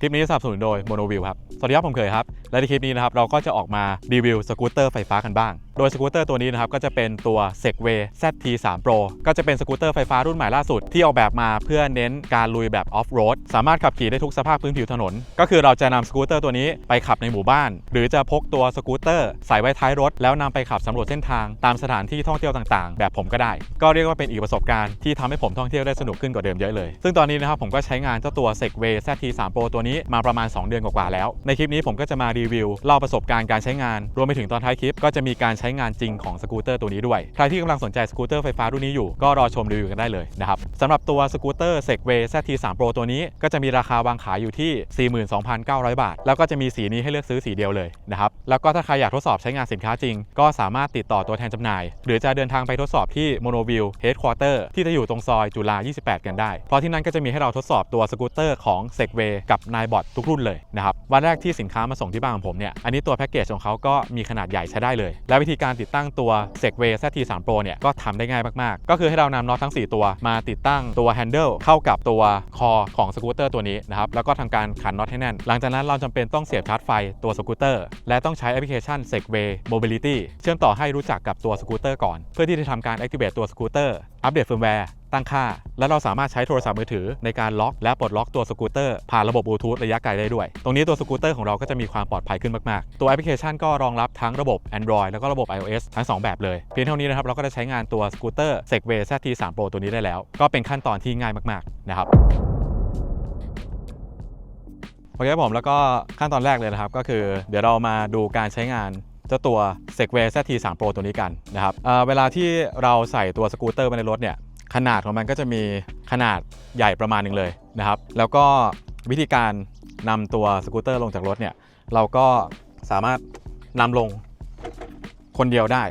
คลิปนี้สนับสนุนโดยโมโนวิวครับ สวัสดีครับ ผมเคยครับ และในคลิปนี้นะครับเราก็จะออกมารีวิวสกูตเตอร์ไฟฟ้ากันบ้าง โดยสกูตเตอร์ตัวนี้นะครับก็จะเป็นตัว Segway ZT3 Pro ก็จะเป็นสกูตเตอร์ไฟฟ้ารุ่นใหม่ล่าสุดที่ออกแบบมาเพื่อเน้นการลุยแบบออฟโรดสามารถขับขี่ได้ทุกสภาพพื้นผิวถนน ก็คือเราจะนำสกูตเตอร์ตัวนี้ไปขับในหมู่บ้าน หรือจะพกตัวสกูตเตอร์ใส่ไว้ท้ายรถ แล้วนำไปขับสำรวจเส้นทางตามสถานที่ท่องเที่ยวต่างๆ แบบผมก็ได้ ก็เรียกว่าเป็นอีกประสบการณ์ที่ทำให้ผมท่องเที่ยวได้สนุกขึ้นกว่าเดิมเยอะเลย ซึ่งตอนนี้นะครับผมก็ใช้งานเจ้าตัว Segway ZT3 Pro ตัวนี้มาประมาณ 2 เดือนกว่าๆแล้ว ในคลิปนี้ผมก็จะมารีวิวเล่าประสบการณ์การใช้งาน รวมไปถึงตอนท้ายคลิป ก็จะมีการใช้งานจริงของสกูตเตอร์ตัวนี้ด้วย ใครที่กำลังสนใจสกูตเตอร์ไฟฟ้ารุ่นนี้อยู่ก็รอชมรีวิวกันได้เลยนะครับสำหรับตัวสกูตเตอร์ Segway ZT3 Pro ตัวนี้ก็จะมีราคาวางขายอยู่ที่ 42,900 บาท แล้วก็จะมีสีนี้ให้เลือกซื้อสีเดียวเลยนะครับแล้วก็ถ้าใครอยากทดสอบใช้งานสินค้าจริง ก็สามารถติดต่อตัวแทนจำหน่าย หรือจะเดินทางไปทดสอบที่ Monoview Headquarter ที่จะอยู่ตรงซอยจุฬา28 กันได้ เพราะที่นั่นก็จะมีให้เราทดสอบตัวสกูตเตอร์ของ Segway กับ n i b o t ทุกรุ่นเลยนะครับวันแรกที่สินค้ามาส่งที่บ้านของผมเนี่ย อันนี้ตัวแพ็กเกจของเขาก็มีขนาดใหญ่ใช้ได้เลย และวิธีการติดตั้งตัว Segway ZT3 Pro เนี่ยก็ทำได้ง่ายมากๆ ก็คือให้เรานำน็อตทั้ง 4 ตัวมาติดตั้งตัว handle เข้ากับตัวคอของสกูตเตอร์ตัวนี้นะครับ แล้วก็ทำการขันน็อตให้แน่น หลังจากนั้นเราจำเป็นต้องเสียบชาร์จไฟตัวสกูตเตอร์และต้องใช้แอปพลิเคชัน Segway Mobility เชื่อมต่อให้รู้จักกับตัวสกูตเตอร์ก่อน เพื่อที่จะทำการ activate ตัวสกูตเตอร์อัปเดตเฟิร์มแวร์ ตั้งค่า และเราสามารถใช้โทรศัพท์มือถือในการล็อกและปลดล็อกตัวสกูตเตอร์ผ่านระบบบลูทูธระยะไกลได้ด้วย ตรงนี้ตัวสกูตเตอร์ของเราก็จะมีความปลอดภัยขึ้นมากๆ ตัวแอปพลิเคชันก็รองรับทั้งระบบ Android แล้วก็ระบบ iOS ทั้ง 2 แบบเลย เพียงเท่านี้นะครับเราก็จะใช้งานตัวสกูตเตอร์ Segway ZT3 Pro ตัวนี้ได้แล้ว ก็เป็นขั้นตอนที่ง่ายมากๆนะครับโอเคผมแล้วก็ขั้นตอนแรกเลยนะครับก็คือ เดี๋ยวเรามาดูการใช้งานเจ้าตัว Segway ZT3 Pro ตัวนี้กันนะครับเเวลาที่เราใส่ตัวสกูตเตอร์ไปในรถเนี่ย ขนาดของมันก็จะมีขนาดใหญ่ประมาณหนึ่งเลยนะครับ แล้วก็วิธีการนำตัวสกูตเตอร์ลงจากรถเนี่ย เราก็สามารถนำลงคนเดียวได้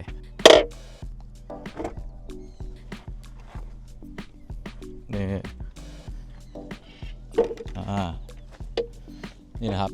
นี่นี่นะครับ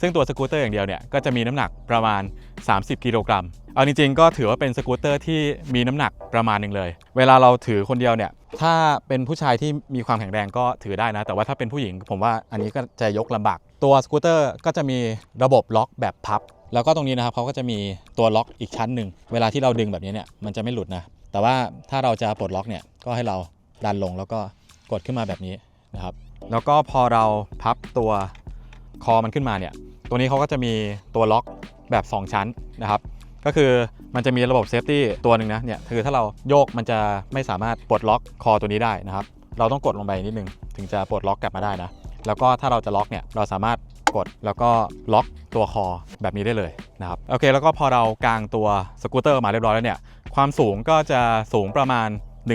ซึ่งตัวสกูตเตอร์อย่างเดียวเนี่ย ก็จะมีน้ำหนักประมาณ 30 กิโลกรัม เอาจริงๆ ก็ถือว่าเป็นสกูตเตอร์ที่มีน้ำหนักประมาณหนึ่งเลย เวลาเราถือคนเดียวเนี่ย ถ้าเป็นผู้ชายที่มีความแข็งแรงก็ถือได้นะ แต่ว่าถ้าเป็นผู้หญิงผมว่าอันนี้ก็จะยกลำบาก ตัวสกูตเตอร์ก็จะมีระบบล็อกแบบพับ แล้วก็ตรงนี้นะครับเขาก็จะมีตัวล็อกอีกชั้นหนึ่ง เวลาที่เราดึงแบบนี้เนี่ยมันจะไม่หลุดนะ แต่ว่าถ้าเราจะปลดล็อกเนี่ยก็ให้เราดันลงแล้วก็กดขึ้นมาแบบนี้นะครับ แล้วก็พอเราพับตัวคอมันขึ้นมาเนี่ย ตัวนี้เขาก็จะมีตัวล็อกแบบ 2 ชั้นนะครับ ก็คือมันจะมีระบบเซฟตี้ตัวหนึ่งนะเนี่ยคือถ้าเราโยกมันจะไม่สามารถปลดล็อกคอตัวนี้ได้นะครับเราต้องกดลงไปนิดนึงถึงจะปลดล็อกกลับมาได้นะแล้วก็ถ้าเราจะล็อกเนี่ยเราสามารถกดแล้วก็ล็อกตัวคอแบบนี้ได้เลยนะครับโอเคแล้วก็พอเรากางตัวสกูตเตอร์มาเรียบร้อยแล้วเนี่ยความสูงก็จะสูงประมาณ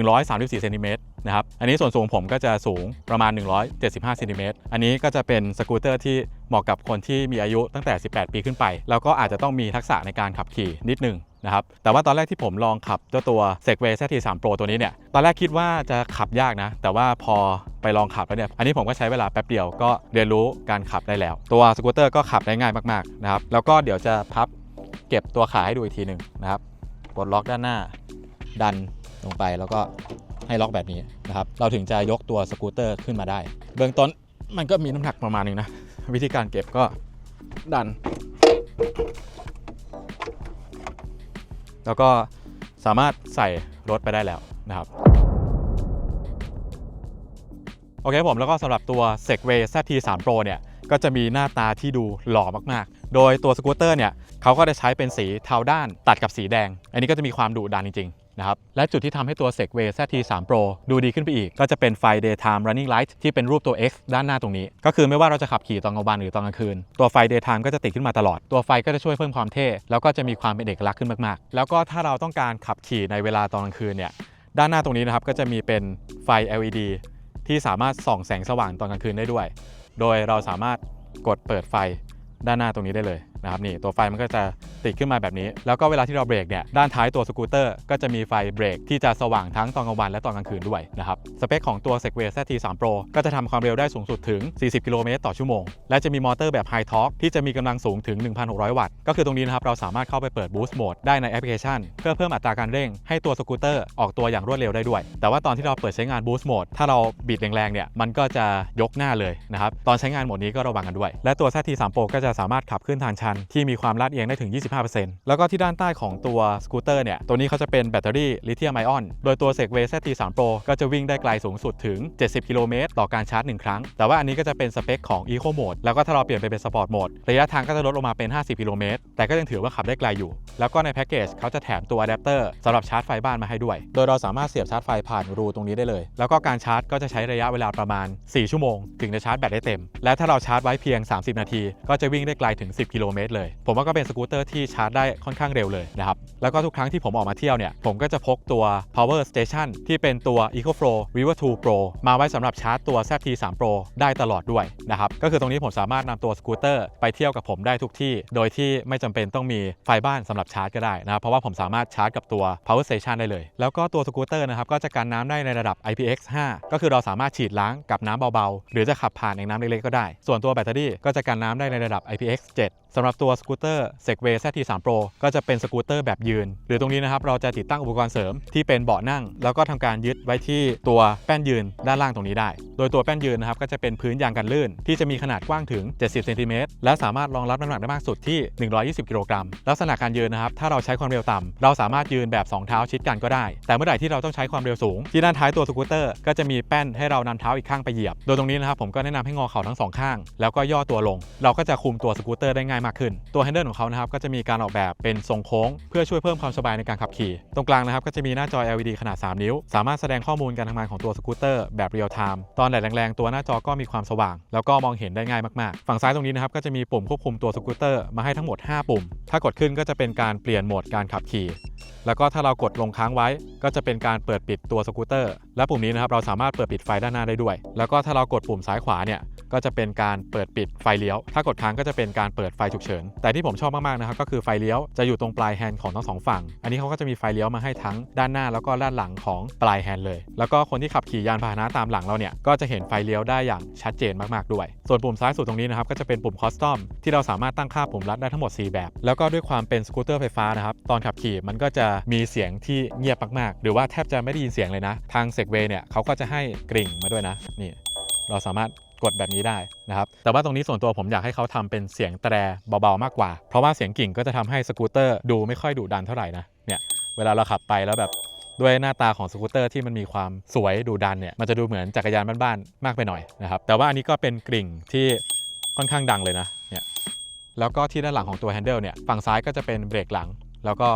134เซนติเมตร นะครับ อันนี้ส่วนสูงผมก็จะสูงประมาณ 175เซนติเมตรอันนี้ก็จะเป็นสกูตเตอร์ที่เหมาะกับคนที่มีอายุตั้งแต่ 18 ปีขึ้นไป แล้วก็อาจจะต้องมีทักษะในการขับขี่นิดนึงนะครับ แต่ว่าตอนแรกที่ผมลองขับเจ้าตัว Segway ZT3 Pro ตัวนี้เนี่ย ตอนแรกคิดว่าจะขับยากนะ แต่ว่าพอไปลองขับแล้วเนี่ย อันนี้ผมก็ใช้เวลาแป๊บเดียวก็เรียนรู้การขับได้แล้ว ตัวสกูตเตอร์ก็ขับได้ง่ายมากๆนะครับ แล้วก็เดี๋ยวจะพับเก็บตัวขาให้ดูอีกทีหนึ่งนะครับ ปลดล็อกด้านหน้า ดันลงไปแล้วก็ ให้ล็อกแบบนี้นะครับเราถึงจะยกตัวสกูตเตอร์ขึ้นมาได้ เบื้องต้นมันก็มีน้ำหนักประมาณหนึงนะ วิธีการเก็บก็ดัน แล้วก็สามารถใส่รถไปได้แล้วนะครับ โอเคผมแล้วก็สำหรับตัว Segway ZT3 Pro เนี่ยก็จะมีหน้าตาที่ดูหล่อมาก ๆ โดยตัวสกูตเตอร์เนี่ยเขาก็จะใช้เป็นสีเทาด้านตัดกับสีแดง อันนี้ก็จะมีความดุดันจริง ๆ นะครับ และจุดที่ทำให้ตัว Segway ZT3 Pro ดูดีขึ้นไปอีก ก็จะเป็นไฟ daytime running light ที่เป็นรูปตัว X ด้านหน้าตรงนี้ ก็คือไม่ว่าเราจะขับขี่ตอนกลางวันหรือตอนกลางคืน ตัวไฟ daytime ก็จะติดขึ้นมาตลอด ตัวไฟก็จะช่วยเพิ่มความเท่ แล้วก็จะมีความเป็นเอกลักษณ์ขึ้นมากๆ แล้วก็ถ้าเราต้องการขับขี่ในเวลาตอนกลางคืนเนี่ยด้านหน้าตรงนี้นะครับก็จะมีเป็นไฟ LED ที่สามารถส่องแสงสว่างตอนกลางคืนได้ด้วย โดยเราสามารถกดเปิดไฟด้านหน้าตรงนี้ได้เลยนะครับนี่ตัวไฟมันก็จะติดขึ้นมาแบบนี้ แล้วก็เวลาที่เราเบรกเนี่ยด้านท้ายตัวสกูตเตอร์ก็จะมีไฟเบรกที่จะสว่างทั้งตอนกลางวันและตอนกลางคืนด้วยนะครับสเปคของตัว Segway ZT3 Pro ก็จะทำความเร็วได้สูงสุดถึง 40 กิโลเมตรต่อชั่วโมง และจะมีมอเตอร์แบบ High Torque ที่จะมีกำลังสูงถึง 1,600 วัตต์ ก็คือตรงนี้นะครับเราสามารถเข้าไปเปิด Boost Mode ได้ในแอปพลิเคชัน เพื่อเพิ่มอัตราการเร่งให้ตัวสกูตเตอร์ออกตัวอย่างรวดเร็วได้ด้วย แต่ว่าตอนที่เราเปิดใช้งาน Boost Mode ถ้าเราบิดแรงๆเนี่ยมันก็จะยกหน้าเลยนะครับตอนใช้งานโหมดนี้ก็ระวังกันด้วย และตัว ZT3 Pro ก็จะสามารถขับขึ้นทางชันที่มีความลาดเอียงได้ถึง25%แล้วก็ที่ด้านใต้ของตัวสกูตเตอร์เนี่ย ตัวนี้เขาจะเป็นแบตเตอรี่ลิเธียมไอออน โดยตัว Segway ZT3 Pro ก็จะวิ่งได้ไกลสูงสุดถึง 70 กิโลเมตรต่อการชาร์จ 1 ครั้ง แต่ว่าอันนี้ก็จะเป็นสเปคของ Eco Mode แล้วก็ถ้าเราเปลี่ยนไปเป็น Sport Mode ระยะทางก็จะลดลงมาเป็น 50 กิโลเมตร แต่ก็ยังถือว่าขับได้ไกลอยู่ แล้วก็ในแพ็กเกจเขาจะแถมตัวอะแดปเตอร์สำหรับชาร์จไฟบ้านมาให้ด้วย โดยเราสามารถเสียบชาร์จไฟผ่านรูตรงนี้ได้เลย แล้วก็การชาร์จก็จะใช้ระยะเวลาประมาณ 4 ชั่วโมง ถึงจะชาร์จแบตได้เต็ม และถ้าเราชาร์จไว้เพียง 30 นาที ก็จะวิ่งได้ไกลถึง 10 กิโลเมตรเลย ผมว่าก็เป็นสกูตเตอร์ทีชาร์จได้ค่อนข้างเร็วเลยนะครับ แล้วก็ทุกครั้งที่ผมออกมาเที่ยวเนี่ย ผมก็จะพกตัว power station ที่เป็นตัว EcoFlow River 2 Pro มาไว้สำหรับชาร์จตัว ZT3 Pro ได้ตลอดด้วยนะครับ ก็คือตรงนี้ผมสามารถนำตัวสกูตเตอร์ไปเที่ยวกับผมได้ทุกที่ โดยที่ไม่จำเป็นต้องมีไฟบ้านสำหรับชาร์จก็ได้นะครับ เพราะว่าผมสามารถชาร์จกับตัว power station ได้เลย แล้วก็ตัวสกูตเตอร์นะครับก็จะกันน้ำได้ในระดับ IPX5 ก็คือเราสามารถฉีดล้างกับน้ำเบาๆ หรือจะขับผ่านแอ่งน้ำเล็กๆก็ได้ ส่วนตัวแบตเตอรี่ก็จะกันน้ำได้ในระดับ IPX7 สำหรับตัวสกูตเตอร์ Segway ZT3 Pro ก็จะเป็นสกูตเตอร์แบบยืน หรือตรงนี้นะครับ เราจะติดตั้งอุปกรณ์เสริมที่เป็นเบาะนั่ง แล้วก็ทำการยึดไว้ที่ตัวแป้นยืนด้านล่างตรงนี้ได้ โดยตัวแป้นยืนนะครับ ก็จะเป็นพื้นยางกันลื่น ที่จะมีขนาดกว้างถึง 70เซนติเมตรและสามารถรองรับน้ำหนักได้มากสุดที่ 120 กิโลกรัมลักษณะการยืนนะครับถ้าเราใช้ความเร็วต่ำเราสามารถยืนแบบ 2 เท้าชิดกันก็ได้ แต่เมื่อไหร่ที่เราต้องใช้ความเร็วสูง ที่ด้านท้ายตัวสกูตเตอร์ก็จะมีแป้นให้เรานำเท้าอีกข้างไปเหยียบ โดยตรงนี้นะครับผมก็แนะนำให้งอเข่าทั้งสองข้างแล้วก็ย่อตัวลง เราก็จะคุมตัวสกูตเตอร์ได้ง่ายมากขึ้น ตัวแฮนเดิลของเขานะครับก็จะมีการออกแบบเป็นทรงโค้ง เพื่อช่วยเพิ่มความสบายในการขับขี่ ตรงกลางนะครับก็จะมีหน้าจอ LED ขนาด 3 นิ้ว สามารถแสดงข้อมูลการทำงานของตัวสกูตเตอร์แบบเรียลไทม์ตอนแดดแรงๆ ตัวหน้าจอก็มีความสว่าง แล้วก็มองเห็นได้ง่ายมากๆ ฝั่งซ้ายตรงนี้นะครับก็จะมีปุ่มควบคุมตัวสกูตเตอร์มาให้ทั้งหมด 5 ปุ่ม ถ้ากดขึ้นก็จะเป็นการเปลี่ยนโหมดการขับขี่ แล้วก็ถ้าเรากดลงค้างไว้ ก็จะเป็นการเปิดปิดตัวสกูตเตอร์ และปุ่มนี้นะครับเราสามารถเปิดปิดไฟด้านหน้าได้ด้วย แล้วก็ถ้าเรากดปุ่มซ้ายขวาเนี่ยก็จะเป็นการเปิดปิดไฟเลี้ยว ถ้ากดค้างก็จะเป็นการเปิดไฟฉุกเฉิน แต่ที่ผมชอบมากๆนะครับก็คือไฟเลี้ยวจะอยู่ตรงปลายแฮนด์ของทั้งสองฝั่ง อันนี้เขาก็จะมีไฟเลี้ยวมาให้ทั้งด้านหน้าแล้วก็ด้านหลังของปลายแฮนด์เลย แล้วก็คนที่ขับขี่ยานพาหนะตามหลังเราเนี่ยก็จะเห็นไฟเลี้ยวได้อย่างชัดเจนมากๆด้วย ส่วนปุ่มซ้ายสุดตรงนี้นะครับก็จะเป็นปุ่มคอสตอมที่เราสามารถตั้งค่าปุ่มลัดได้ทั้งหมด 4 แบบ แล้วก็ด้วยความเป็นสกูตเตอร์ไฟฟ้านะครับตอนขับขี่มันก็จะมีเสียงที่เงียบมากๆ หรือว่าแทบจะไม่ได้ยินเสียงเลยนะ ทางเซกเวเนี่ยเขาก็จะให้กริ่งมาด้วยนะ นี่เราสามารถกดแบบนี้ได้นะครับ แต่ว่าตรงนี้ส่วนตัวผมอยากให้เขาทำเป็นเสียงแตรเบาๆมากกว่า เพราะว่าเสียงกิ่งก็จะทำให้สกูตเตอร์ดูไม่ค่อยดุดันเท่าไหร่นะ เนี่ยเวลาเราขับไปแล้วแบบด้วยหน้าตาของสกูตเตอร์ที่มันมีความสวยดุดันเนี่ยมันจะดูเหมือนจักรยานบ้านๆมากไปหน่อยนะครับแต่ว่าอันนี้ก็เป็นกริ่งที่ค่อนข้างดังเลยนะเนี่ยแล้วก็ที่ด้านหลังของตัวแฮนเดิลเนี่ยฝั่งซ้ายก็จะเป็นเบรกหลัง แล้วก็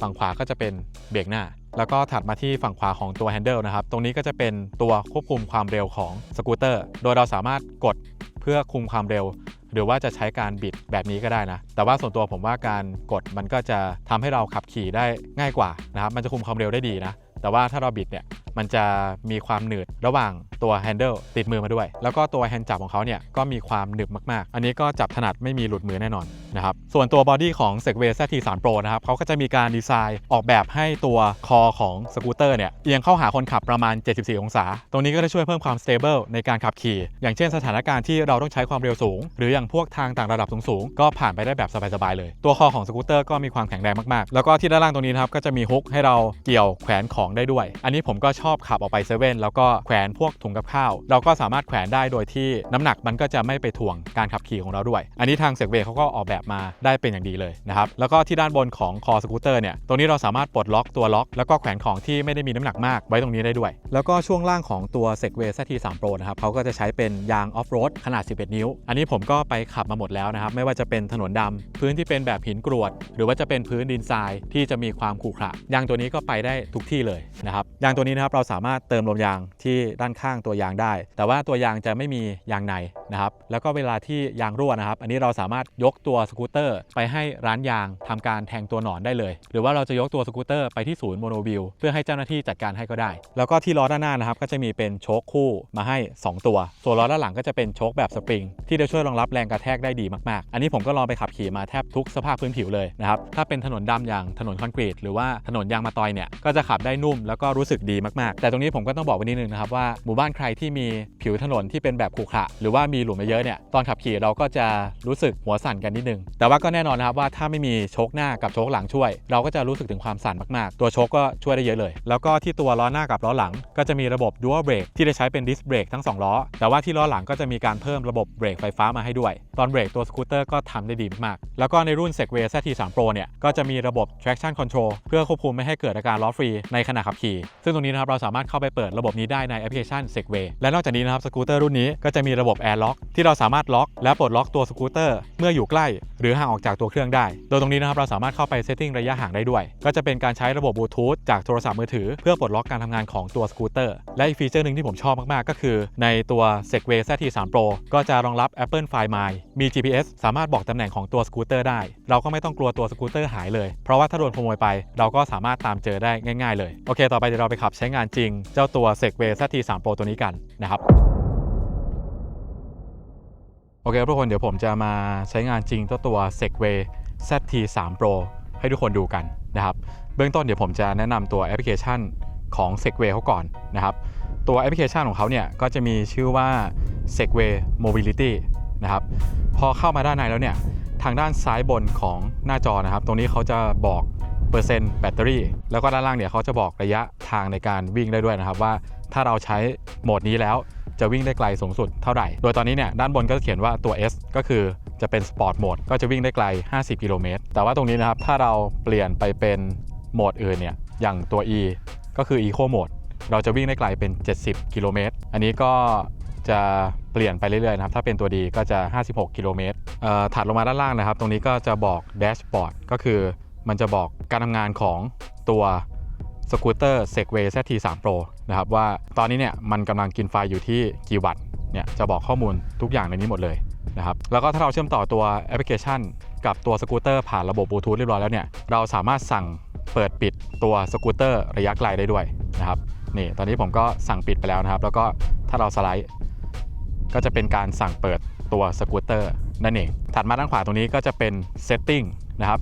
ฝั่งขวาก็จะเป็นเบรกหน้า แล้วก็ถัดมาที่ฝั่งขวาของตัวแฮนเดิลนะครับ ตรงนี้ก็จะเป็นตัวควบคุมความเร็วของสกูตเตอร์ โดยเราสามารถกดเพื่อคุมความเร็ว หรือว่าจะใช้การบิดแบบนี้ก็ได้นะ แต่ว่าส่วนตัวผมว่าการกดมันก็จะทำให้เราขับขี่ได้ง่ายกว่านะครับ มันจะคุมความเร็วได้ดีนะ แต่ว่าถ้าเราบิดเนี่ย มันจะมีความหนืดระหว่างตัวแฮนเดิลติดมือมาด้วย แล้วก็ตัวแฮนด์จับของเขาเนี่ยก็มีความหนึบมากๆ อันนี้ก็จับถนัดไม่มีหลุดมือแน่นอนนะครับส่วนตัวบอดี้ของ Segway ZT3 Pro นะครับเขาก็จะมีการดีไซน์ออกแบบให้ตัวคอของสกูตเตอร์เนี่ยเอียงเข้าหาคนขับประมาณ 74 องศา ตรงนี้ก็จะช่วยเพิ่มความ stable ในการขับขี่ อย่างเช่นสถานการณ์ที่เราต้องใช้ความเร็วสูง หรืออย่างพวกทางต่างระดับสูงๆก็ผ่านไปได้แบบสบายๆเลย ตัวคอของสกูตเตอร์ก็มีความแข็งแรงมากๆ แล้วก็ที่ด้านล่างตรงนี้นะครับก็จะมีฮุกให้เราเกี่ยวแขวนของได้ด้วย อันนี้ผมก็ชอบขับออกไปเซเว่นแล้วก็แขวนพวกถุงกับข้าว เราก็สามารถแขวนได้โดยที่น้ำหนักมันก็จะไม่ไปถ่วงการขับขี่ของเราด้วย อันนี้ทางเซกเวเขาก็ออกแบบมาได้เป็นอย่างดีเลยนะครับแล้วก็ที่ด้านบนของคอสกูตเตอร์เนี่ยตรงนี้เราสามารถปลดล็อกตัวล็อก แล้วก็แขวนของที่ไม่ได้มีน้ำหนักมากไว้ตรงนี้ได้ด้วย แล้วก็ช่วงล่างของตัว Segway ZT3 Pro นะครับเขาก็จะใช้เป็นยางออฟโรดขนาด 11 นิ้ว อันนี้ผมก็ไปขับมาหมดแล้วนะครับไม่ว่าจะเป็นถนนดำพื้นที่เป็นแบบหินกรวด หรือว่าจะเป็นพื้นดินทรายที่จะมีความขรุขระยางตัวนี้ก็ไปได้ทุกที่เลยนะครับยางตัวนี้นะครับเราสามารถเติมลมยางที่ด้านข้างตัวยางได้ แต่ว่าตัวยางจะไม่มียางใน นะครับแล้วก็เวลาที่ยางรั่วนะครับ อันนี้เราสามารถยกตัวสกูตเตอร์ ไปให้ร้านยางทำการแทงตัวหนอนได้เลย หรือว่าเราจะยกตัวสกูตเตอร์ไปที่ศูนย์โมโนวิลเพื่อให้เจ้าหน้าที่จัดการให้ก็ได้ แล้วก็ที่ล้อด้านหน้านะครับก็จะมีเป็นโชคคู่มาให้ 2 ตัว ส่วนล้อด้านหลังก็จะเป็นโชคแบบสปริงที่จะช่วยรองรับแรงกระแทกได้ดีมากๆ อันนี้ผมก็ลองไปขับขี่มาแทบทุกสภาพพื้นผิวเลยนะครับถ้าเป็นถนนดำอย่างถนนคอนกรีตหรือว่าถนนยางมาตอยเนี่ยก็จะขับได้นุ่มแล้วก็รู้สึกดีมากๆ แต่ตรงนี้ผมก็ต้องบอกไว้นิดนึงนะครับว่าหมู่บ้านใครที่มีผิวถนนที่เป็นแบบขรุขระหรือว่ามีหลุมเยอะๆเนี่ยตอนขับขี่เราก็จะรู้สึกหัวสั่นกันนิดนึง แต่ว่าก็แน่นอนนะครับว่าถ้าไม่มีโชคหน้ากับโชคหลังช่วย เราก็จะรู้สึกถึงความสั่นมากๆ ตัวโชคก็ช่วยได้เยอะเลย แล้วก็ที่ตัวล้อหน้ากับล้อหลัง ก็จะมีระบบ dual brake ที่ได้ใช้เป็นดิสเบรกทั้ง 2 ล้อ แต่ว่าที่ล้อหลังก็จะมีการเพิ่มระบบเบรกไฟฟ้ามาให้ด้วย ตอนเบรกตัวสกูตเตอร์ก็ทำได้ดีมากๆแล้วก็ในรุ่น Segway ZT3 Pro เนี่ยก็จะมีระบบ traction control เพื่อควบคุมไม่ให้เกิดอาการล้อฟรีในขณะขับขี่ ซึ่งตรงนี้นะครับเราสามารถเข้าไปเปิดระบบนี้ได้ในแอปพลิเคชัน Segway และนอกจากนี้นะครับสกูตเตอร์รุ่นนี้ก็จะมีระบบ Air Lock ที่เราสามารถล็อกและปลดล็อกตัวสกูตเตอร์เมื่ออยู่ใกล้ หรือห่างออกจากตัวเครื่องได้ โดยตรงนี้นะครับเราสามารถเข้าไปเซตติ้งระยะห่างได้ด้วย ก็จะเป็นการใช้ระบบบลูทูธจากโทรศัพท์มือถือ เพื่อปลดล็อกการทำงานของตัวสกูตเตอร์และอีกฟีเจอร์หนึ่งที่ผมชอบมากๆ ก็คือ ในตัว Segway ZT3 Pro ก็จะรองรับ Apple Find My มี GPS สามารถบอกตำแหน่งของตัวสกูตเตอร์ได้ เราก็ไม่ต้องกลัวตัวสกูตเตอร์หายเลย เพราะว่าถ้าโดนขโมยไป เราก็สามารถตามเจอได้ง่าย ๆ เลย โอเค ต่อไปเดี๋ยวเราไปขับใช้งานจริง เจ้าตัว Segway ZT3 Pro ตัวนี้กันนะครับ โอเคครับทุกคนเดี๋ยวผมจะมาใช้งานจริงเจ้าตัว Segway ZT3 Pro ให้ทุกคนดูกันนะครับ เบื้องต้นเดี๋ยวผมจะแนะนำตัวแอปพลิเคชันของ Segway เขาก่อนนะครับ ตัวแอปพลิเคชันของเขาเนี่ยก็จะมีชื่อว่า Segway Mobility นะครับ พอเข้ามาด้านในแล้วเนี่ย ทางด้านซ้ายบนของหน้าจอนะครับ ตรงนี้เขาจะบอกเปอร์เซ็นต์แบตเตอรี่ แล้วก็ด้านล่างเนี่ยเขาจะบอกระยะทางในการวิ่งได้ด้วยนะครับ ว่าถ้าเราใช้โหมดนี้แล้ว จะวิ่งได้ไกลสูงสุดเท่าไหร่ โดยตอนนี้เนี่ยด้านบนก็จะเขียนว่าตัว S ก็คือจะเป็นสปอร์ตโหมดก็จะวิ่งได้ไกล 50 กิโลเมตร แต่ว่าตรงนี้นะครับ ถ้าเราเปลี่ยนไปเป็นโหมดอื่นเนี่ย อย่างตัว E ก็คือ Eco Mode เราจะวิ่งได้ไกลเป็น 70 กิโลเมตร อันนี้ก็จะเปลี่ยนไปเรื่อยๆนะครับ ถ้าเป็นตัวดีก็จะ 56 กิโลเมตรถัดลงมาด้านล่างนะครับ ตรงนี้ก็จะบอกแดชบอร์ด ก็คือมันจะบอกการทำงานของตัว สกูตเตอร์ Segway ZT3 Pro นะครับว่าตอนนี้เนี่ยมันกำลังกินไฟอยู่ที่กี่วัตต์เนี่ยจะบอกข้อมูลทุกอย่างในนี้หมดเลยนะครับแล้วก็ถ้าเราเชื่อมต่อตัวแอปพลิเคชัน กับตัวสกูตเตอร์ผ่านระบบบลูทูธเรียบร้อยแล้วเนี่ยเราสามารถสั่งเปิดปิดตัวสกูตเตอร์ระยะไกลได้ด้วยนะครับนี่ตอนนี้ผมก็สั่งปิดไปแล้วนะครับ แล้วก็ถ้าเราสไลด์ ก็จะเป็นการสั่งเปิดตัวสกูตเตอร์นั่นเองถัดมาด้านขวาตรงนี้ก็จะเป็น Setting นะครับ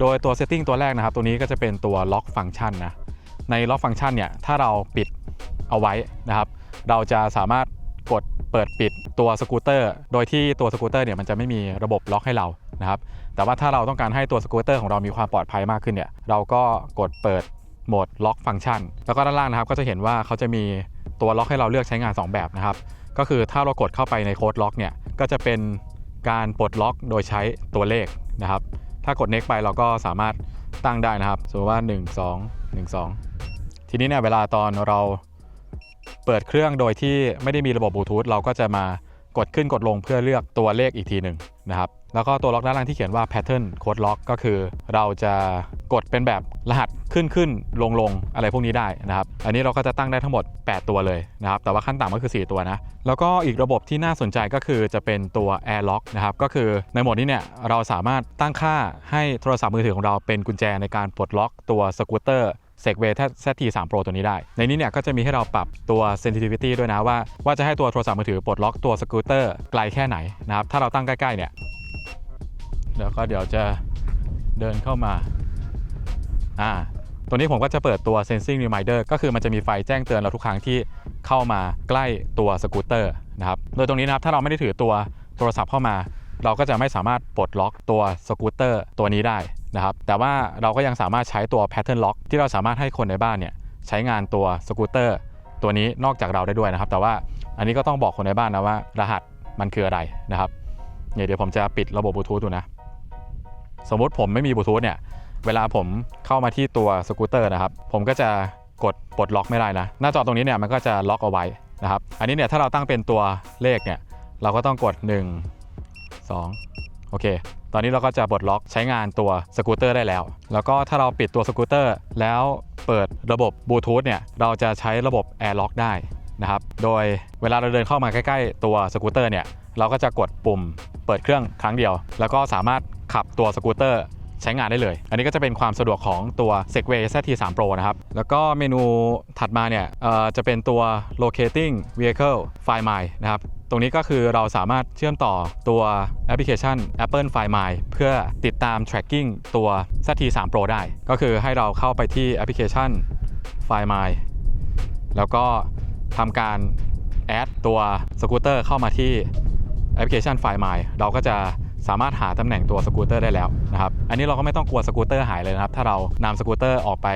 โดยตัว Setting ตัวแรกนะครับ ตัวนี้ก็จะเป็นตัว Lock Function นะ ใน Lock Function เนี่ยถ้าเราปิดเอาไว้นะครับ เราจะสามารถกดเปิดปิดตัวสกูตเตอร์ โดยที่ตัวสกูตเตอร์เนี่ยมันจะไม่มีระบบล็อกให้เรานะครับ แต่ว่าถ้าเราต้องการให้ตัวสกูตเตอร์ของเรามีความปลอดภัยมากขึ้นเนี่ย เราก็กดเปิดโหมดล็อกฟังก์ชัน แล้วก็ด้านล่างนะครับก็จะเห็นว่าเขาจะมีตัวล็อกให้เราเลือกใช้งาน 2 แบบนะครับ ก็คือถ้าเรากดเข้าไปในโค้ดล็อกเนี่ย ก็จะเป็นการปลดล็อกโดยใช้ตัวเลขนะครับ ถ้ากด next ไปเราก็สามารถ ตั้งได้นะครับสมมติว่า 1 2 1 2 ทีนี้เนี่ยเวลาตอนเราเปิดเครื่องโดยที่ไม่ได้มีระบบบลูทูธเราก็จะมากดขึ้นกดลงเพื่อเลือกตัวเลขอีกทีหนึ่ง นะครับแล้วก็ตัวล็อกด้านล่างที่เขียนว่า pattern code lock ก็คือ เราจะกดเป็นแบบรหัสขึ้นขึ้นลงลงอะไรพวกนี้ได้นะครับอันนี้เราก็จะตั้งได้ทั้งหมด 8 ตัวเลยนะครับแต่ว่าขั้นต่ำก็คือ 4 ตัวนะแล้วก็อีกระบบที่น่าสนใจก็คือจะเป็นตัว air lock นะครับก็คือในโหมดนี้เนี่ยเราสามารถตั้งค่าให้โทรศัพท์มือถือของเราเป็นกุญแจในการปลดล็อกตัวสกูตเตอร์ Segway ZT3 Pro ตัวนี้ได้ ในนี้เนี่ยก็จะมีให้เราปรับตัว sensitivity ด้วยนะว่า ว่าจะให้ตัวโทรศัพท์มือถือปลดล็อกตัวสกูตเตอร์ไกลแค่ไหนนะครับ ถ้าเราตั้งใกล้ๆเนี่ยเดี๋ยวก็เดี๋ยวจะเดินเข้ามาอ่าตัวนี้ผมก็จะเปิดตัว sensing reminder ก็คือมันจะมีไฟแจ้งเตือนเราทุกครั้งที่เข้ามาใกล้ตัวสกูตเตอร์นะครับ โดยตรงนี้นะครับถ้าเราไม่ได้ถือตัวโทรศัพท์เข้ามา เราก็จะไม่สามารถปลดล็อกตัวสกูตเตอร์ตัวนี้ได้ นะครับแต่ว่าเราก็ยังสามารถใช้ตัว pattern lock ที่เราสามารถให้คนในบ้านเนี่ยใช้งานตัวสกูตเตอร์ตัวนี้นอกจากเราได้ด้วยนะครับ แต่ว่าอันนี้ก็ต้องบอกคนในบ้านนะว่ารหัสมันคืออะไรนะครับเนี่ยเดี๋ยวผมจะปิดระบบบลูทูธดูนะ สมมุติผมไม่มีบลูทูธเนี่ยเวลาผมเข้ามาที่ตัวสกูตเตอร์นะครับ ผมก็จะกดปลดล็อกไม่ได้นะ หน้าจอตรงนี้เนี่ยมันก็จะล็อกเอาไว้นะครับ อันนี้เนี่ยถ้าเราตั้งเป็นตัวเลขเนี่ยเราก็ต้องกด 1 2 โอเค อนนี้เราก็จะปลดล็อกใช้งานตัวสกูตเตอร์ได้แล้ว แล้วก็ถ้าเราปิดตัวสกูตเตอร์แล้วเปิดระบบบลูทูธเนี่ยเราจะใช้ระบบ Air Lock ได้นะครับ โดยเวลาเราเดินเข้ามาใกล้ๆ ตัวสกูตเตอร์เนี่ยเราก็จะกดปุ่มเปิดเครื่องครั้งเดียว แล้วก็สามารถขับตัวสกูตเตอร์ใช้งานได้เลย อันนี้ก็จะเป็นความสะดวกของตัว Segway ZT3 Pro นะครับ แล้วก็เมนูถัดมาเนี่ยเอ่อจะเป็นตัว locating vehicle find my นะครับ ตรงนี้ก็คือเราสามารถเชื่อมต่อตัวแอปพลิเคชัน Apple Find My เพื่อติดตาม tracking ตัว ZT3 Pro ได้ ก็คือให้เราเข้าไปที่แอปพลิเคชัน Find My แล้วก็ทำการแอดตัวสกูตเตอร์เข้ามาที่แอปพลิเคชัน Find My เราก็จะ สามารถหาตำแหน่งตัวสกูตเตอร์ได้แล้วนะครับ อันนี้เราก็ไม่ต้องกลัวสกูตเตอร์หายเลยนะครับ ถ้าเรานำสกูตเตอร์ออกไป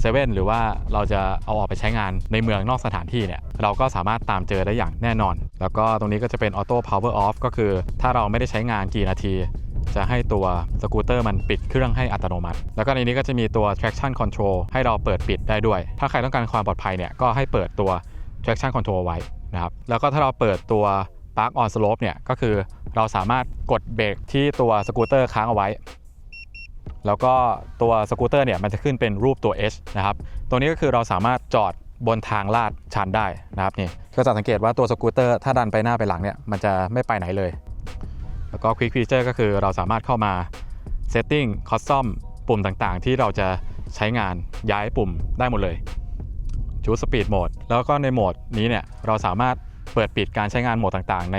เซเว่นหรือว่าเราจะเอาออกไปใช้งานในเมืองนอกสถานที่เนี่ย เราก็สามารถตามเจอได้อย่างแน่นอน แล้วก็ตรงนี้ก็จะเป็น Auto Power Off ก็คือ ถ้าเราไม่ได้ใช้งานกี่นาทีจะให้ตัวสกูตเตอร์มันปิดเครื่องให้อัตโนมัติ แล้วก็ในนี้ก็จะมีตัว traction control ให้เราเปิดปิดได้ด้วย ถ้าใครต้องการความปลอดภัยเนี่ยก็ให้เปิดตัว traction control ไว้นะครับ แล้วก็ถ้าเราเปิดตัว park on slope เนี่ยก็คือ เราสามารถกดเบรกที่ตัวสกูตเตอร์ค้างเอาไว้ แล้วก็ตัวสกูตเตอร์เนี่ยมันจะขึ้นเป็นรูปตัว H นะครับตรงนี้ก็คือเราสามารถจอดบนทางลาดชันได้นะครับนี่ก็จะสังเกตว่าตัวสกูตเตอร์ถ้าดันไปหน้าไปหลังเนี่ยมันจะไม่ไปไหนเลย แล้วก็ Quick Feature ก็คือเราสามารถเข้ามา Setting Custom ปุ่มต่างๆ ที่เราจะใช้งานย้ายปุ่มได้หมดเลยชูสปีดโหมดแล้วก็ในโหมดนี้เนี่ยเราสามารถเปิดปิดการใช้งานโหมดต่างๆ ใน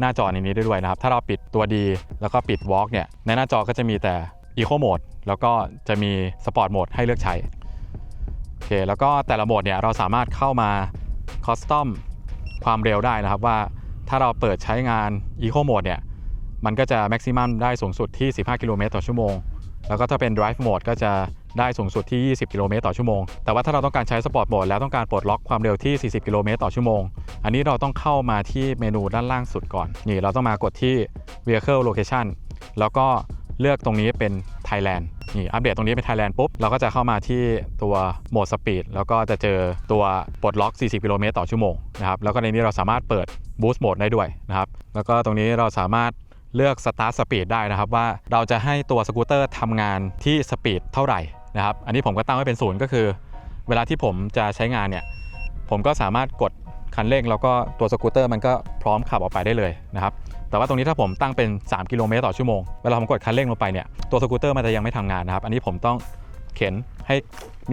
หน้าจอในนี้ได้ด้วยนะครับ ถ้าเราปิดตัวดีแล้วก็ปิด Walk เนี่ย ในหน้าจอก็จะมีแต่ Eco Mode แล้วก็จะมี Sport Mode ให้เลือกใช้ โอเค แล้วก็แต่ละโหมดเนี่ยเราสามารถเข้ามา Custom ความเร็วได้นะครับว่าถ้าเราเปิดใช้งาน Eco Mode เนี่ย มันก็จะ maximum ได้สูงสุดที่ 15 กิโลเมตรต่อชั่วโมง แล้วก็ถ้าเป็น drive mode ก็จะได้สูงสุดที่ 20 กิโลเมตรต่อชั่วโมง แต่ว่าถ้าเราต้องการใช้ sport mode แล้วต้องการปลดล็อกความเร็วที่ 40 กิโลเมตรต่อชั่วโมง อันนี้เราต้องเข้ามาที่เมนูด้านล่างสุดก่อน นี่เราต้องมากดที่ vehicle location แล้วก็เลือกตรงนี้เป็น Thailand นี่อัปเดตตรงนี้เป็น Thailand ปุ๊บ เราก็จะเข้ามาที่ตัวโหมด speed แล้วก็จะเจอตัวปลดล็อก 40 กิโลเมตรต่อชั่วโมงนะครับ แล้วก็ในนี้เราสามารถเปิด boost mode ได้ด้วยนะครับ แล้วก็ตรงนี้เราสามารถ เลือก Start Speed ได้นะครับว่าเราจะให้ตัวสกูตเตอร์ทำงานที่สปีดเท่าไหร่นะครับอันนี้ผมก็ตั้งไว้เป็นศูนย์ก็คือ เวลาที่ผมจะใช้งานเนี่ยผมก็สามารถกดคันเร่งแล้วก็ตัวสกูตเตอร์มันก็พร้อมขับออกไปได้เลยนะครับแต่ว่าตรงนี้ถ้าผมตั้งเป็น 3 กิโลเมตรต่อชั่วโมง เวลาผมกดคันเร่งลงไปเนี่ยตัวสกูตเตอร์มันจะยังไม่ทำงานนะครับ อันนี้ผมต้องเข็นให้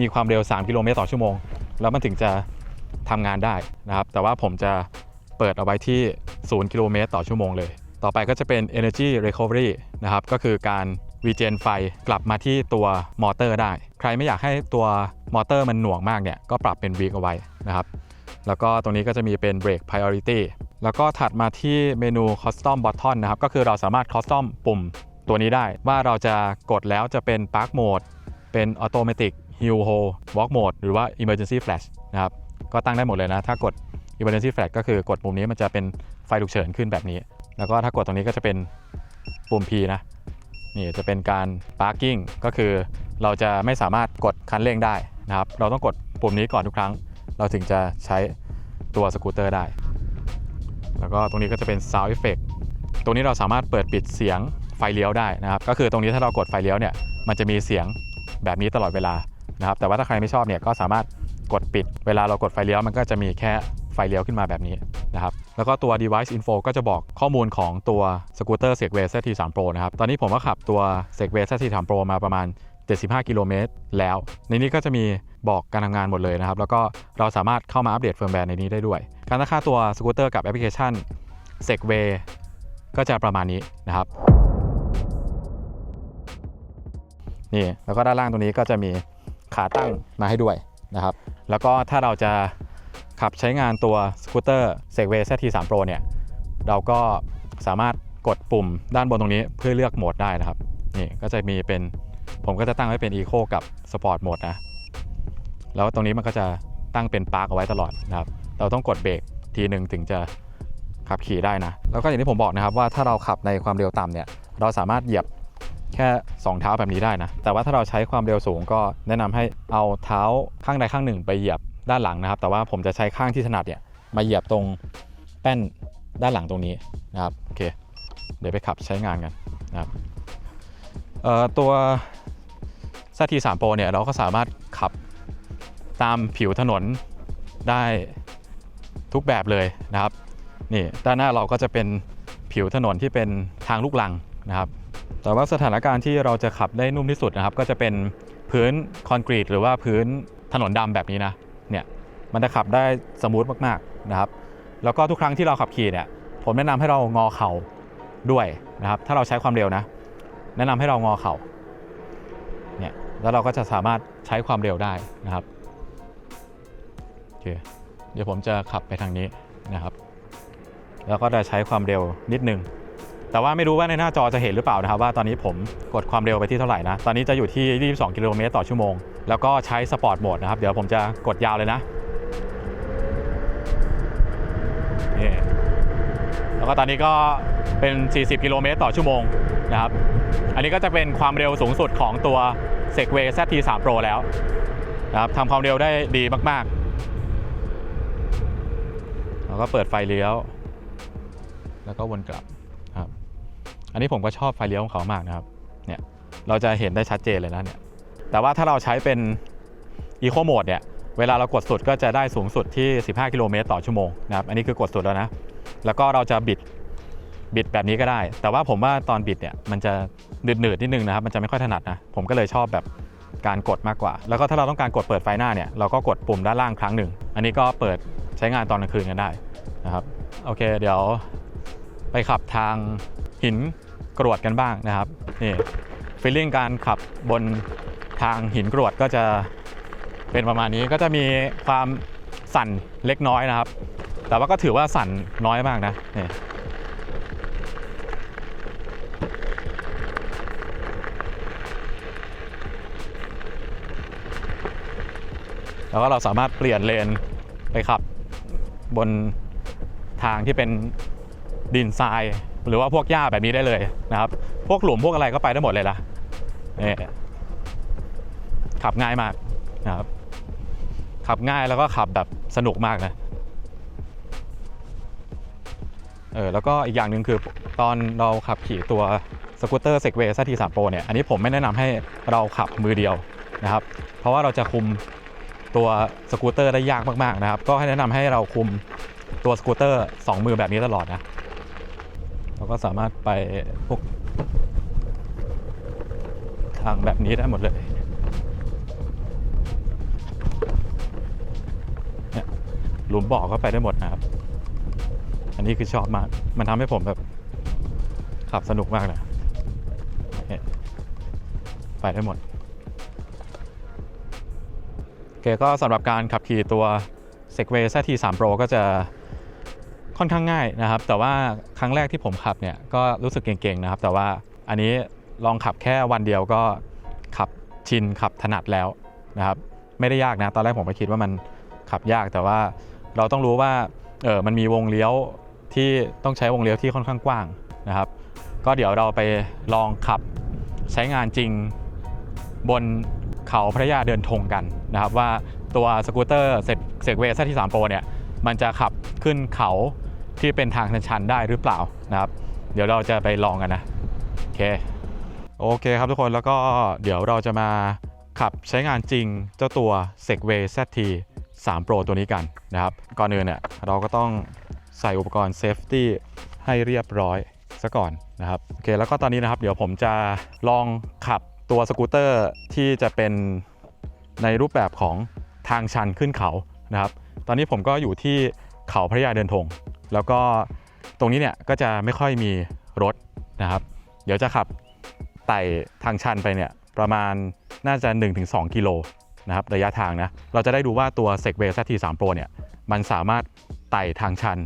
มีความเร็ว 3 กิโลเมตรต่อชั่วโมง แล้วมันถึงจะทำงานได้นะครับ แต่ว่าผมจะเปิดเอาไว้ที่ 0 กิโลเมตรต่อชั่วโมงเลย ต่อไปก็จะเป็น energy recovery นะครับ ก็คือการ regen ไฟกลับมาที่ตัวมอเตอร์ได้ ใครไม่อยากให้ตัวมอเตอร์มันหน่วงมากเนี่ย ก็ปรับเป็น weak เอาไว้นะครับ แล้วก็ตรงนี้ก็จะมีเป็น brake priority แล้วก็ถัดมาที่เมนู custom button นะครับ ก็คือเราสามารถ custom ปุ่มตัวนี้ได้ ว่าเราจะกดแล้วจะเป็น park mode เป็น automatic hill hold walk mode หรือว่า emergency flash นะครับ ก็ตั้งได้หมดเลยนะ ถ้ากด emergency flash ก็คือกดปุ่มนี้มันจะเป็นไฟฉุกเฉินขึ้นแบบนี้ แล้วก็ถ้ากดตรงนี้ก็จะเป็นปุ่ม P นะนี่จะเป็นการ parking ก็คือเราจะไม่สามารถกดคันเร่งได้นะครับ เราต้องกดปุ่มนี้ก่อนทุกครั้ง เราถึงจะใช้ตัวสกูตเตอร์ได้ แล้วก็ตรงนี้ก็จะเป็น sound effect ตรงนี้เราสามารถเปิดปิดเสียงไฟเลี้ยวได้นะครับ ก็คือตรงนี้ถ้าเรากดไฟเลี้ยวเนี่ย มันจะมีเสียงแบบนี้ตลอดเวลานะครับ แต่ว่าถ้าใครไม่ชอบเนี่ยก็สามารถกดปิด เวลาเรากดไฟเลี้ยวมันก็จะมีแค่ ไฟเลี้ยวขึ้นมาแบบนี้นะครับ แล้วก็ตัว device info ก็จะบอกข้อมูลของตัวสกูตเตอร์ Segway ZT3 Pro นะครับ ตอนนี้ผมก็ขับตัว Segway ZT3 Pro มาประมาณ 75 กิโลเมตรแล้ว ในนี้ก็จะมีบอกการทำงานหมดเลยนะครับ แล้วก็เราสามารถเข้ามาอัปเดตเฟิร์มแวร์ในนี้ได้ด้วย การตั้งค่าตัวสกูตเตอร์กับแอปพลิเคชัน Segway ก็จะประมาณนี้นะครับนี่แล้วก็ด้านล่างตรงนี้ก็จะมีขาตั้งมาให้ด้วยนะครับ แล้วก็ถ้าเราจะ ขับใช้งานตัวสกูตเตอร์ Segway ZT3 Pro เนี่ย เราก็สามารถกดปุ่มด้านบนตรงนี้เพื่อเลือกโหมดได้นะครับ นี่ก็จะมีเป็นผมก็จะตั้งไว้เป็น Eco กับ Sport Mode นะ แล้วตรงนี้มันก็จะตั้งเป็น Park เอาไว้ตลอดนะครับ เราต้องกดเบรกทีหนึ่งถึงจะขับขี่ได้นะ แล้วก็อย่างที่ผมบอกนะครับว่าถ้าเราขับในความเร็วต่ำเนี่ยเราสามารถเหยียบแค่ 2 เท้าแบบนี้ได้นะ แต่ว่าถ้าเราใช้ความเร็วสูงก็แนะนำให้เอาเท้าข้างใดข้างหนึ่งไปเหยียบ ด้านหลังนะครับ แต่ว่าผมจะใช้ข้างที่ถนัดเนี่ยมาเหยียบตรงแป้นด้านหลังตรงนี้นะครับโอเค เดี๋ยวไปขับใช้งานกันนะครับเอ่อตัว ZT3 Pro เนี่ยเราก็สามารถขับตามผิวถนนได้ทุกแบบเลยนะครับนี่ด้านหน้าเราก็จะเป็นผิวถนนที่เป็นทางลูกลังนะครับ แต่ว่าสถานการณ์ที่เราจะขับได้นุ่มที่สุดนะครับ ก็จะเป็นพื้นคอนกรีตหรือว่าพื้นถนนดำแบบนี้นะ เนี่ยมันจะขับได้สมูทมากๆนะครับ แล้วก็ทุกครั้งที่เราขับขี่เนี่ยผมแนะนำให้เรางอเข่าด้วยนะครับ ถ้าเราใช้ความเร็วนะ แนะนำให้เรางอเข่าเนี่ยแล้วเราก็จะสามารถใช้ความเร็วได้นะครับโอเคเดี๋ยวผมจะขับไปทางนี้นะครับ แล้วก็จะใช้ความเร็วนิดนึง แต่ว่าไม่รู้ว่าในหน้าจอจะเห็นหรือเปล่านะครับว่าตอนนี้ผมกดความเร็วไปที่เท่าไหร่นะ ตอนนี้จะอยู่ที่ 22 กิโลเมตรต่อชั่วโมง แล้วก็ใช้สปอร์ตโหมดนะครับ เดี๋ยวผมจะกดยาวเลยนะนี่แล้วก็ตอนนี้ก็เป็น 40 กิโลเมตรต่อชั่วโมงนะครับ อันนี้ก็จะเป็นความเร็วสูงสุดของตัว Segway ZT3 Pro แล้วนะครับทำความเร็วได้ดีมาก ๆ แล้วก็เปิดไฟเลี้ยว แล้วก็วนกลับครับ อันนี้ผมก็ชอบไฟเลี้ยวของเขามากนะครับเนี่ยเราจะเห็นได้ชัดเจนเลยนะเนี่ยแต่ว่าถ้าเราใช้เป็น Eco Mode เนี่ยเวลาเรากดสุดก็จะได้สูงสุดที่ 15 กิโลเมตรต่อชั่วโมงนะครับอันนี้คือกดสุดแล้วนะ แล้วก็เราจะบิดบิดแบบนี้ก็ได้ แต่ว่าผมว่าตอนบิดเนี่ยมันจะหนืดๆนิดนึงนะครับ มันจะไม่ค่อยถนัดนะ ผมก็เลยชอบแบบการกดมากกว่า แล้วก็ถ้าเราต้องการกดเปิดไฟหน้าเนี่ย เราก็กดปุ่มด้านล่างครั้งหนึ่ง อันนี้ก็เปิดใช้งานตอนกลางคืนกันได้นะครับ โอเค เดี๋ยวไปขับทางหิน กรวดกันบ้างนะครับนี่ฟีลลิ่งการขับบนทางหินกรวดก็จะเป็นประมาณนี้ก็จะมีความสั่นเล็กน้อยนะครับ แต่ว่าก็ถือว่าสั่นน้อยมากนะนี่แล้วก็เราสามารถเปลี่ยนเลนไปขับบนทางที่เป็นดินทราย หรือว่าพวกหญ้าแบบนี้ได้เลยนะครับ พวกหลุมพวกอะไรก็ไปได้หมดเลยล่ะนี่ขับง่ายมากนะครับ ขับง่ายแล้วก็ขับแบบสนุกมากนะเออแล้วก็อีกอย่างหนึ่งคือตอนเราขับขี่ตัวสกูตเตอร์เซกเวย์ซทีสามโปรเนี่ยอันนี้ผมไม่แนะนำให้เราขับมือเดียวนะครับ เพราะว่าเราจะคุมตัวสกูตเตอร์ได้ยากมากๆนะครับ ก็ให้แนะนำให้เราคุมตัวสกูตเตอร์สองมือแบบนี้ตลอดนะ เราก็สามารถไปพวกทางแบบนี้ได้หมดเลยเนี่ยหลุมบ่อก็ไปได้หมดนะครับ อันนี้คือชอบมาก มันทำให้ผมแบบขับสนุกมากนะเนี่ยไปได้หมดโอเคก็สำหรับการขับขี่ตัว Segway ZT3 Pro ก็จะ ค่อนข้างง่ายนะครับ แต่ว่าครั้งแรกที่ผมขับเนี่ยก็รู้สึกเก่งๆนะครับ แต่ว่าอันนี้ลองขับแค่วันเดียวก็ขับชินขับถนัดแล้วนะครับ ไม่ได้ยากนะตอนแรกผมก็คิดว่ามันขับยากแต่ว่าเราต้องรู้ว่าเออมันมีวงเลี้ยวที่ต้องใช้วงเลี้ยวที่ค่อนข้างกว้างนะครับ ก็เดี๋ยวเราไปลองขับใช้งานจริงบนเขาพระยาเดินธงกันนะครับ ว่าตัวสกูตเตอร์เซกเวสที่3โปรเนี่ยมันจะขับขึ้นเขา ที่เป็นทางชันๆได้หรือเปล่านะครับ เดี๋ยวเราจะไปลองกันนะโอเคโอเคครับทุกคนแล้วก็เดี๋ยวเราจะมาขับใช้งานจริงเจ้าตัว Segway ZT 3 Pro ตัวนี้กันนะครับ ก่อนอื่นเนี่ยเราก็ต้องใส่อุปกรณ์ Safety ให้เรียบร้อยซะก่อนนะครับโอเคแล้วก็ตอนนี้นะครับ เดี๋ยวผมจะลองขับตัวสกูตเตอร์ที่จะเป็นในรูปแบบของทางชันขึ้นเขานะครับ ตอนนี้ผมก็อยู่ที่เขาพระยาเดินธง แล้วก็ตรงนี้เนี่ยก็จะไม่ค่อยมีรถนะครับ เดี๋ยวจะขับไต่ทางชันไปเนี่ยประมาณน่าจะ 1-2 กิโลนะครับระยะทางนะ เราจะได้ดูว่าตัว Segway ZT3 Pro เนี่ยมันสามารถไต่ทางชัน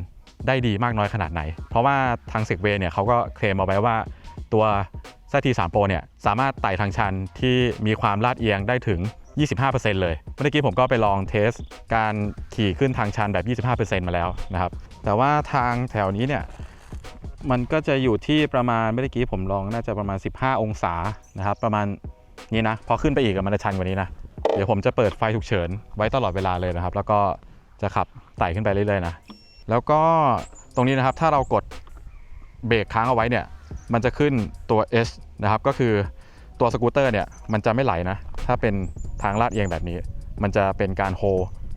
ได้ดีมากน้อยขนาดไหน เพราะว่าทาง Segway เนี่ยเขาก็เคลมเอาไว้ว่าตัว ZT3 Pro เนี่ยสามารถไต่ทางชันที่มีความลาดเอียงได้ถึง 25%เลย เมื่อกี้ผมก็ไปลองเทสการขี่ขึ้นทางชันแบบ 25%มาแล้วนะครับ แต่ว่าทางแถวนี้เนี่ยมันก็จะอยู่ที่ประมาณเมื่อกี้ผมลองน่าจะประมาณ 15 องศานะครับ ประมาณนี้นะพอขึ้นไปอีกมันจะชันกว่านี้นะเดี๋ยวผมจะเปิดไฟฉุกเฉินไว้ตลอดเวลาเลยนะครับ แล้วก็จะขับไต่ขึ้นไปเรื่อยๆนะแล้วก็ตรงนี้นะครับถ้าเรากดเบรกค้างเอาไว้เนี่ยมันจะขึ้นตัว S นะครับก็คือตัวสกูตเตอร์เนี่ยมันจะไม่ไหลนะ ถ้าเป็นทางลาดเอียงแบบนี้ มันจะเป็นการโฮ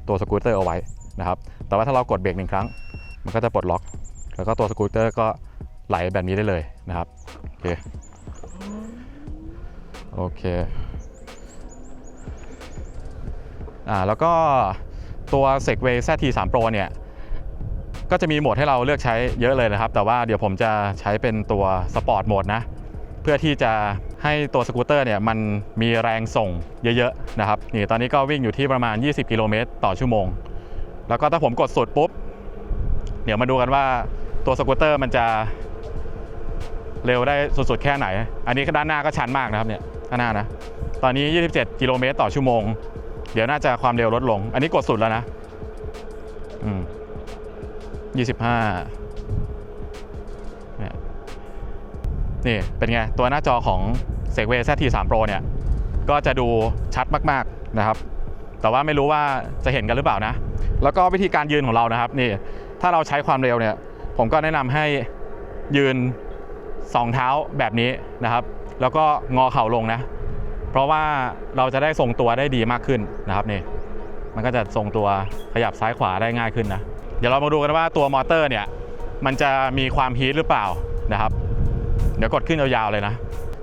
ตัวสกูตเตอร์เอาไว้นะครับแต่ว่าถ้าเรากดเบรกหนึ่งครั้ง มันก็จะปลดล็อก แล้วก็ตัวสกูตเตอร์ก็ไหลแบบนี้ได้เลยนะครับ โอเค โอเคอ่าแล้วก็ตัว Segway ZT3 Pro เนี่ย ก็จะมีโหมดให้เราเลือกใช้เยอะเลยนะครับ แต่ว่าเดี๋ยวผมจะใช้เป็นตัว Sport Mode นะ เพื่อที่จะให้ตัวสกูตเตอร์เนี่ยมันมีแรงส่งเยอะๆนะครับนี่ตอนนี้ก็วิ่งอยู่ที่ประมาณ 20 กิโลเมตรต่อชั่วโมง แล้วก็ถ้าผมกดสุดปุ๊บ เดี๋ยวมาดูกันว่าตัวสกูตเตอร์มันจะเร็วได้สุดๆแค่ไหน อันนี้ด้านหน้าก็ชันมากนะครับเนี่ยด้านหน้านะ ตอนนี้ 27 กิโลเมตรต่อชั่วโมง เดี๋ยวน่าจะความเร็วลดลง อันนี้กดสุดแล้วนะอืม25เนี่ยนี่เป็นไง ตัวหน้าจอของ s e g w a y ZT3 Pro เนี่ย ก็จะดูชัดมากๆนะครับ แต่ว่าไม่รู้ว่าจะเห็นกันหรือเปล่านะ แล้วก็วิธีการยืนของเรานะครับนี่ ถ้าเราใช้ความเร็วเนี่ยผมก็แนะนำให้ยืนสองเท้าแบบนี้นะครับ แล้วก็งอเข่าลงนะ เพราะว่าเราจะได้ทรงตัวได้ดีมากขึ้นนะครับนี่มันก็จะทรงตัวขยับซ้ายขวาได้ง่ายขึ้นนะเดี๋ยวเรามาดูกันว่าตัวมอเตอร์เนี่ยมันจะมีความฮีทหรือเปล่านะครับ เดี๋ยวกดขึ้นยาวๆเลยนะ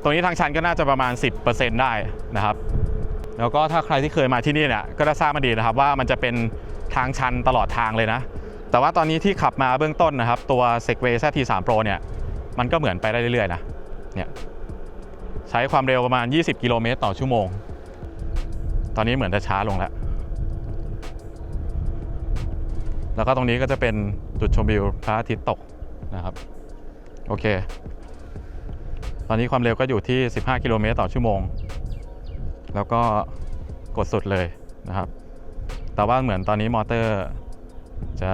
ตรงนี้ทางชันก็น่าจะประมาณ 10%ได้นะครับ แล้วก็ถ้าใครที่เคยมาที่นี่เนี่ยก็จะทราบมาดีนะครับว่ามันจะเป็นทางชันตลอดทางเลยนะ แต่ว่าตอนนี้ที่ขับมาเบื้องต้นนะครับ ตัว Segway ZT3 Pro เนี่ยมันก็เหมือนไปได้เรื่อยๆนะเนี่ยใช้ความเร็วประมาณ 20 กิโลเมตรต่อชั่วโมง ตอนนี้เหมือนจะช้าลงแล้ว แล้วก็ตรงนี้ก็จะเป็นจุดชมวิวพระอาทิตย์ตกนะครับ โอเค ตอนนี้ความเร็วก็อยู่ที่ 15 กิโลเมตรต่อชั่วโมง แล้วก็กดสุดเลยนะครับ แต่ว่าเหมือนตอนนี้มอเตอร์ จะ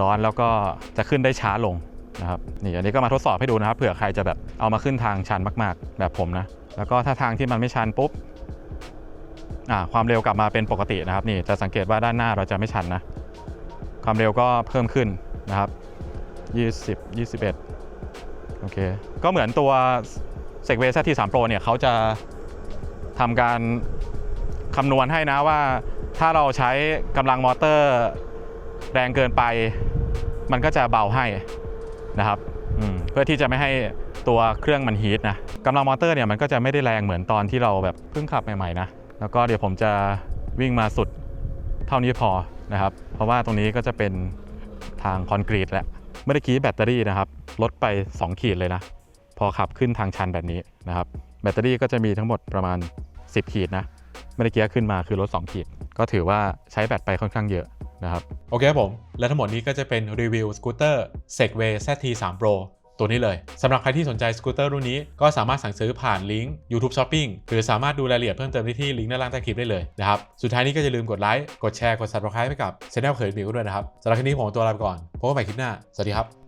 ร้อนแล้วก็จะขึ้นได้ช้าลงนะครับนี่อันนี้ก็มาทดสอบให้ดูนะครับเผื่อใครจะแบบเอามาขึ้นทางชันมาก ๆ แบบผมนะ แล้วก็ถ้าทางที่มันไม่ชันปุ๊บความเร็วกลับมาเป็นปกตินะครับนี่จะสังเกตว่าด้านหน้าเราจะไม่ชันนะ ความเร็วก็เพิ่มขึ้นนะครับ 20 21 โอเค ก็เหมือนตัว Segway ZT3 Pro เนี่ยเขาจะทำการคำนวณให้นะว่าถ้าเราใช้กำลังมอเตอร์ แรงเกินไป มันก็จะเบาให้นะครับเพื่อที่จะไม่ให้ตัวเครื่องมันฮีทนะกำลังมอเตอร์เนี่ยมันก็จะไม่ได้แรงเหมือนตอนที่เราแบบเพิ่งขับใหม่ๆนะแล้วก็เดี๋ยวผมจะวิ่งมาสุดเท่านี้พอนะครับ เพราะว่าตรงนี้ก็จะเป็นทางคอนกรีตแหละเมื่อกี้แบตเตอรี่นะครับลดไป 2 ขีดเลยนะ พอขับขึ้นทางชันแบบนี้นะครับ แบตเตอรี่ก็จะมีทั้งหมดประมาณ 10 ขีดนะ เมื่อกี้ขึ้นมาคือลด2ขีดก็ถือว่าใช้แบตไปค่อนข้างเยอะนะครับโอเคครับผม และทั้งหมดนี้ก็จะเป็นรีวิวสกูตเตอร์ Segway ZT3 Pro ตัวนี้เลยสำหรับใครที่สนใจสกูตเตอร์รุ่นนี้ก็สามารถสั่งซื้อผ่านลิงก์ YouTube Shopping หรือสามารถดูรายละเอียดเพิ่มเติมได้ที่ลิงก์ด้านล่างใต้คลิปได้เลยนะครับ สุดท้ายนี้ก็อย่าลืมกดไลค์ กดแชร์ กด Subscribe ให้กับ Channel เขยบิวด้วยนะครับสำหรับคลิปนี้ผมขอตัวลาไปก่อนพบกันใหม่คลิปหน้า สวัสดีครับ